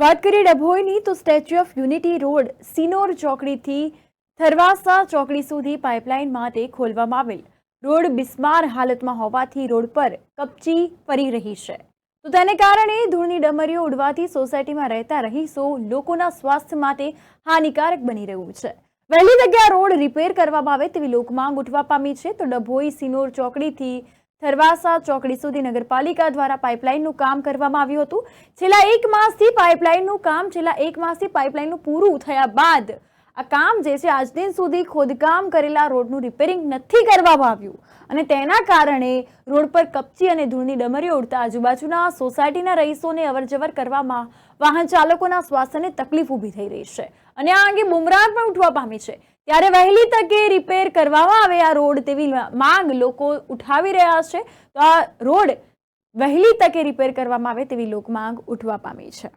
વાત કરીએ ડભોઈની, તો statue of unity road Sinor ચોકડીથી થરવાસા ચોકડી સુધી પાઇપલાઇન માટે ખોલવામાં આવેલ. રોડ બિસ્માર હાલતમાં હોવાથી રોડ પર કપચી ફરી રહી છે. તો તેને કારણે ધૂળની ડમરીઓ ઉડવાથી સોસાયટીમાં રહેતા રહીશો લોકોના સ્વાસ્થ્ય માટે હાનિકારક બની રહ્યું છે. વહેલી જગ્યા રોડ રિપેર કરવામાં આવે તેવી લોકમાંગ ઉઠવા પામી છે. તો ડભોઈ સિનોર ચોકડીથી થરવાસા ચોકડી સુધી નગરપાલિકા દ્વારા પાઇપલાઇનનું કામ કરવામાં આવ્યું હતું. છેલ્લા એક માસથી પાઇપલાઇનનું કામ, છેલ્લા એક માસથી પાઇપલાઇનનું પૂરું થયા બાદ આ કામ જે છે, આજ દિન સુધી ખોદકામ કરેલા રોડનું રિપેરિંગ નથી કરવામાં આવ્યું. અને તેના કારણે રોડ પર કપચી અને ધૂળની ડમરીઓ ઉડતા આજુબાજુના સોસાયટીના રહીશોને અવરજવર કરવામાં વાહન ચાલકોના સ્વાસ્થ્યને તકલીફ ઊભી થઈ રહી છે. અને આ અંગે બુમરાહ પણ ઉઠવા પામી છે. ત્યારે વહેલી તકે રિપેર કરવામાં આવે આ રોડ તેવી માંગ લોકો ઉઠાવી રહ્યા છે. તો આ રોડ વહેલી તકે રિપેર કરવામાં આવે તેવી લોકમાંગ ઉઠવા પામી છે.